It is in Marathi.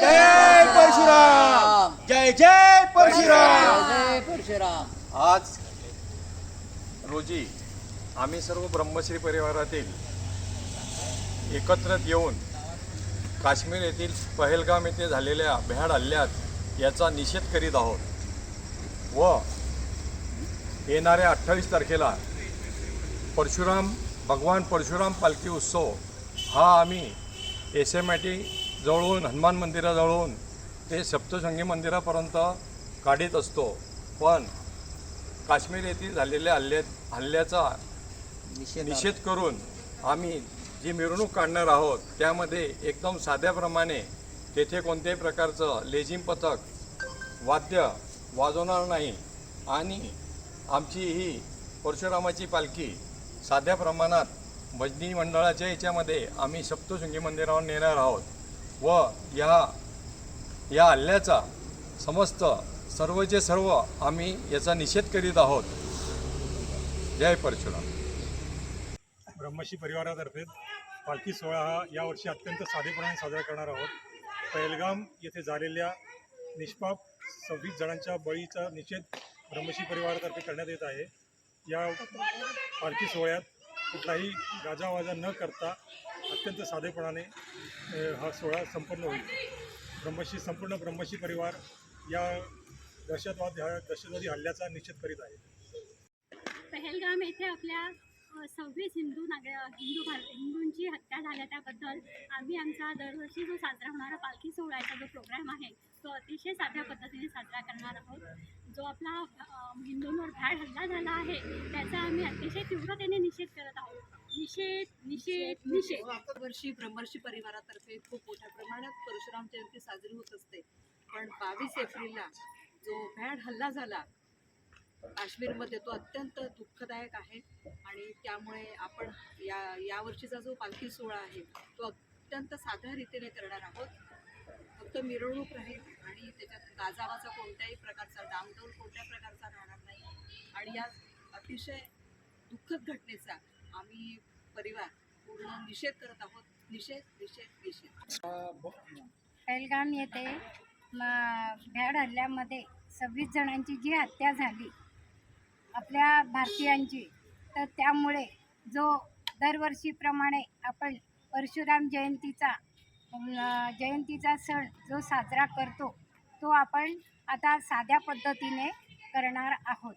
जय परशुराम. जय जय परशुराम. जय परशुराम. आज रोजी आम्ही सर्व ब्रह्मश्री परिवारातील एकत्र येऊन काश्मीर येथील पहलगाम येथे झालेल्या भ्याड हल्ल्यात याचा निषेध करीत आहोत व येणाऱ्या अठ्ठावीस तारखेला परशुराम भगवान परशुराम पालखी उत्सव हा आम्ही एस एम आय टी जवळून हनुमान मंदिराजवळून ते सप्तशृंगी मंदिरापर्यंत काढीत असतो. पण काश्मीर येथील झालेल्या हल्ल्यात हल्ल्याचा निषेध करून आम्ही जी मिरवणूक काढणार आहोत त्यामध्ये एकदम साध्याप्रमाणे तेथे कोणत्याही प्रकारचं लेझिम पथक वाद्य वाजवणार नाही. आणि आमची ही परशुरामाची पालखी साध्या प्रमाणात भजनी मंडळाच्या याच्यामध्ये आम्ही सप्तशृंगी मंदिरावर नेणार आहोत. व या या हल्ल्याचा समस्त सर्वचे सर्व आम्ही याचा निषेध करीत आहोत. जय परशुराम. ब्रह्मशी परिवारातर्फे पालखी सोहळा हा यावर्षी अत्यंत साधेपणाने साजरा करणार आहोत. पहलगाम येथे झालेल्या निष्पाप सव्वीस जणांच्या बळीचा निषेध ब्रह्मशी परिवारातर्फे करण्यात येत आहे. या पालखी सोहळ्यात कुठलाही गाजावाजा न करता अत्यंत साधेपणाने हा सोहळा संपन्न होईल. ब्रह्मशी संपूर्ण ब्रह्मशी परिवार या दहशतवाद ह्या दहशतवादी हल्ल्याचा निषेध करीत आहे. पहलगाम येथे आपल्या सव्वीस हिंदू नाग हिंदू भार हिंदूंची हत्या झाल्या त्याबद्दल आम्ही आमचा दरवर्षी जो साजरा होणारा पालखी सोहळ्याचा जो प्रोग्राम आहे तो अतिशय साध्या पद्धतीने साजरा करणार आहोत. जो आपला हिंदूंवर भ्याड हल्ला झाला आहे त्याचा आम्ही अतिशय तीव्रतेने निषेध करत आहोत. निषेध निषेध निषेध. वर्षी ब्रह्मर्षी परिवारातर्फे खूप मोठ्या प्रमाणात परशुराम जयंती साजरी होत असते. पण बावीस एप्रिलला जो भ्याड हल्ला झाला काश्मीरमध्ये तो अत्यंत दुःखदायक आहे. आणि त्यामुळे आपण या यावर्षीचा जो पालखी सोहळा आहे तो अत्यंत साध्या रीतीने करणार आहोत. फक्त मिरवणूक राहील आणि त्याच्यात गाजावाचा कोणत्याही प्रकारचा डामडौल कोणत्या प्रकारचा राहणार नाही. आणि या अतिशय दुःखद घटनेचा आम्ही परिवार पूर्ण निषेध करत आहोत. निषेध निषेध निषेध. पहलगाम येथे भ्याड हल्ल्यामध्ये सव्वीस जणांची जी हत्या झाली आपल्या भारतीयांची तर त्यामुळे जो दरवर्षीप्रमाणे आपण परशुराम जयंतीचा जयंतीचा सण जो साजरा करतो तो आपण आता साध्या पद्धतीने करणार आहोत.